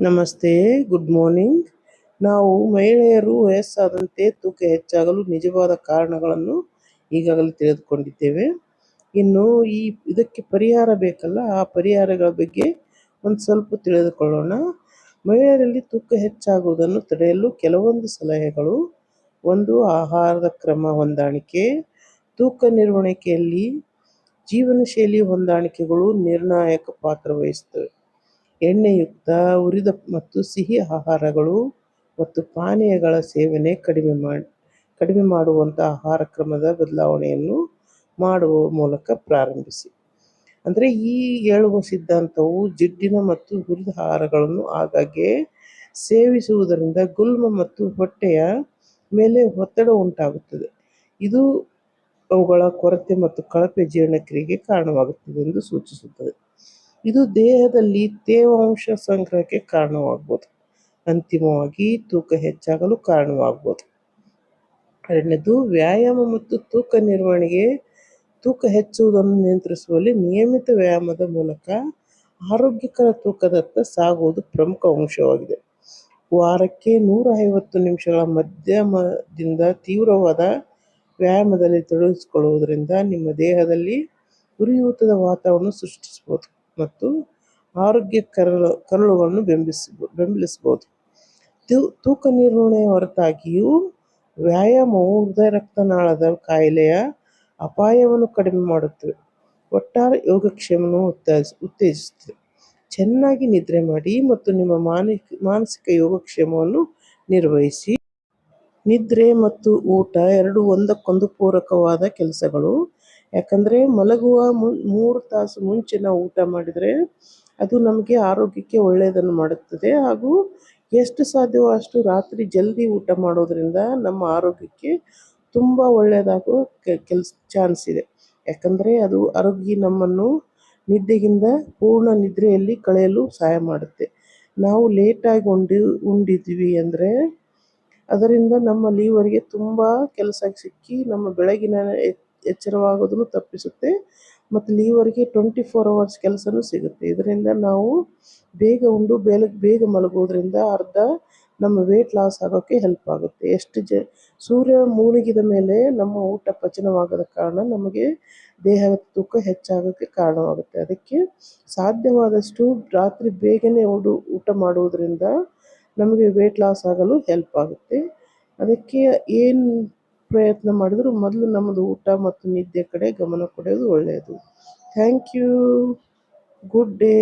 ನಮಸ್ತೆ, good morning. ನಾವು ಮಹಿಳೆಯರು ವಯಸ್ಸಾದಂತೆ ತೂಕ ಹೆಚ್ಚಾಗಲು ನಿಜವಾದ ಕಾರಣಗಳನ್ನು ಈಗಾಗಲೇ ತಿಳಿದುಕೊಂಡಿದ್ದೇವೆ. ಇನ್ನು ಈ ಇದಕ್ಕೆ ಪರಿಹಾರ ಬೇಕಲ್ಲ, ಆ ಪರಿಹಾರಗಳ ಬಗ್ಗೆ ಒಂದು ಸ್ವಲ್ಪ ತಿಳಿದುಕೊಳ್ಳೋಣ. ಮಹಿಳೆಯರಲ್ಲಿ ತೂಕ ಹೆಚ್ಚಾಗುವುದನ್ನು ತಡೆಯಲು ಕೆಲವೊಂದು ಸಲಹೆಗಳು. ಒಂದು, ಆಹಾರದ ಕ್ರಮ ಹೊಂದಾಣಿಕೆ. ತೂಕ ನಿರ್ವಹಣೆಯಲ್ಲಿ ಜೀವನ ಶೈಲಿ ಹೊಂದಾಣಿಕೆಗಳು ನಿರ್ಣಾಯಕ ಪಾತ್ರ ವಹಿಸುತ್ತವೆ. ಎಣ್ಣೆಯುಕ್ತ ಹುರಿದ ಮತ್ತು ಸಿಹಿ ಆಹಾರಗಳು ಮತ್ತು ಪಾನೀಯಗಳ ಸೇವನೆ ಕಡಿಮೆ ಮಾಡಿ ಕಡಿಮೆ ಮಾಡುವಂಥ ಆಹಾರ ಕ್ರಮದ ಬದಲಾವಣೆಯನ್ನು ಮಾಡುವ ಮೂಲಕ ಪ್ರಾರಂಭಿಸಿ. ಅಂದರೆ ಈ ಹೇಳುವ ಸಿದ್ಧಾಂತವು ಜಿಡ್ಡಿನ ಮತ್ತು ಹುರಿದ ಆಹಾರಗಳನ್ನು ಆಗಾಗ್ಗೆ ಸೇವಿಸುವುದರಿಂದ ಗುಲ್ಮ ಮತ್ತು ಹೊಟ್ಟೆಯ ಮೇಲೆ ಒತ್ತಡ ಉಂಟಾಗುತ್ತದೆ. ಇದು ಅವುಗಳ ಕೊರತೆ ಮತ್ತು ಕಳಪೆ ಜೀರ್ಣಕ್ರಿಯೆಗೆ ಕಾರಣವಾಗುತ್ತದೆ ಎಂದು ಸೂಚಿಸುತ್ತದೆ. ಇದು ದೇಹದಲ್ಲಿ ತೇವಾಂಶ ಸಂಗ್ರಹಕ್ಕೆ ಕಾರಣವಾಗಬಹುದು ಅಂತಿಮವಾಗಿ ತೂಕ ಹೆಚ್ಚಾಗಲು ಕಾರಣವಾಗಬಹುದು ಎರಡನೇದು, ವ್ಯಾಯಾಮ ಮತ್ತು ತೂಕ ನಿರ್ವಹಣೆಗೆ ತೂಕ ಹೆಚ್ಚುವುದನ್ನು ನಿಯಂತ್ರಿಸುವಲ್ಲಿ ನಿಯಮಿತ ವ್ಯಾಯಾಮದ ಮೂಲಕ ಆರೋಗ್ಯಕರ ತೂಕದತ್ತ ಸಾಗುವುದು ಪ್ರಮುಖ ಅಂಶವಾಗಿದೆ. ವಾರಕ್ಕೆ ನೂರ ಐವತ್ತು ನಿಮಿಷಗಳ ಮಧ್ಯಮದಿಂದ ತೀವ್ರವಾದ ವ್ಯಾಯಾಮದಲ್ಲಿ ತೊಡಗಿಸಿಕೊಳ್ಳುವುದರಿಂದ ನಿಮ್ಮ ದೇಹದಲ್ಲಿ ಉರಿಯೂತದ ವಾತಾವರಣ ಸೃಷ್ಟಿಸಬಹುದು. ಮತ್ತು ಆರೋಗ್ಯ ಕರಳು, ಕರಳುಗಳನ್ನು ಬೆಂಬಿಸ, ಬೆಂಬಲಿಸಬಹುದು. ತೂಕ ನಿರ್ವಹಣೆಯ ಹೊರತಾಗಿಯೂ ವ್ಯಾಯಾಮವು ಹೃದಯ ರಕ್ತನಾಳದ ಕಾಯಿಲೆಯ ಅಪಾಯವನ್ನು ಕಡಿಮೆ ಮಾಡುತ್ತವೆ ಒಟ್ಟಾರೆ ಯೋಗಕ್ಷೇಮವನ್ನು ಉತ್ತೇಜ, ಉತ್ತೇಜಿಸುತ್ತದೆ. ಚೆನ್ನಾಗಿ ನಿದ್ರೆ ಮಾಡಿ ಮತ್ತು ನಿಮ್ಮ ಮಾನಸಿಕ ಮಾನಸಿಕ ಯೋಗಕ್ಷೇಮವನ್ನು ನಿರ್ವಹಿಸಿ. ನಿದ್ರೆ ಮತ್ತು ಊಟ ಎರಡು ಒಂದಕ್ಕೊಂದು ಪೂರಕವಾದ ಕೆಲಸಗಳು ಯಾಕಂದರೆ ಮಲಗುವ ಮುನ್ ಮೂರು ತಾಸು ಮುಂಚೆ ನಾವು ಊಟ ಮಾಡಿದರೆ ಅದು ನಮಗೆ ಆರೋಗ್ಯಕ್ಕೆ ಒಳ್ಳೆಯದನ್ನು ಮಾಡುತ್ತದೆ. ಹಾಗೂ ಎಷ್ಟು ಸಾಧ್ಯವೋ ಅಷ್ಟು ರಾತ್ರಿ ಜಲ್ದಿ ಊಟ ಮಾಡೋದ್ರಿಂದ ನಮ್ಮ ಆರೋಗ್ಯಕ್ಕೆ ತುಂಬ ಒಳ್ಳೆಯದಾಗುವ ಕೆಲಸ, ಚಾನ್ಸ್ ಇದೆ. ಯಾಕಂದರೆ ಅದು ಆರೋಗ್ಯ ನಮ್ಮನ್ನು ನಿದ್ದೆಗಿಂತ ಪೂರ್ಣ ನಿದ್ರೆಯಲ್ಲಿ ಕಳೆಯಲು ಸಹಾಯ ಮಾಡುತ್ತೆ. ನಾವು ಲೇಟಾಗಿ ಉಂಡಿ, ಉಂಡಿದ್ವಿ ಅಂದರೆ ಅದರಿಂದ ನಮ್ಮ ಲೀವರಿಗೆ ತುಂಬ ಕೆಲಸ ಸಿಕ್ಕಿ ನಮ್ಮ ಬೆಳಗಿನ ಎಚ್ಚರವಾಗೋದನ್ನು ತಪ್ಪಿಸುತ್ತೆ. ಮತ್ತು ಲೀವರ್ಗೆ ಟ್ವೆಂಟಿ ಫೋರ್ ಅವರ್ಸ್ ಕೆಲಸನೂ ಸಿಗುತ್ತೆ. ಇದರಿಂದ ನಾವು ಬೇಗ ಉಂಡು ಬೇಗ ಬೇಗ ಮಲಗೋದ್ರಿಂದ ಅರ್ಧ ನಮ್ಮ ವೇಟ್ ಲಾಸ್ ಆಗೋಕ್ಕೆ ಹೆಲ್ಪ್ ಆಗುತ್ತೆ. ಎಷ್ಟು ಜ, ಸೂರ್ಯ ಮುಳುಗಿದ ಮೇಲೆ ನಮ್ಮ ಊಟ ಪಚನವಾಗದ ಕಾರಣ ನಮಗೆ ದೇಹದ ತೂಕ ಹೆಚ್ಚಾಗೋಕ್ಕೆ ಕಾರಣವಾಗುತ್ತೆ. ಅದಕ್ಕೆ ಸಾಧ್ಯವಾದಷ್ಟು ರಾತ್ರಿ ಬೇಗನೆ ಉಡು, ಊಟ ಮಾಡುವುದರಿಂದ ನಮಗೆ ವೇಟ್ ಲಾಸ್ ಆಗಲು ಹೆಲ್ಪ್ ಆಗುತ್ತೆ. ಅದಕ್ಕೆ ಏನು ಪ್ರಯತ್ನ ಮಾಡಿದ್ರು. ಮೊದಲು ನಮ್ಮದು ಊಟ ಮತ್ತು ನಿದ್ದೆ ಕಡೆ ಗಮನ ಕೊಡೋದು ಒಳ್ಳೆಯದು ಥ್ಯಾಂಕ್ ಯು ಗುಡ್ ಡೇ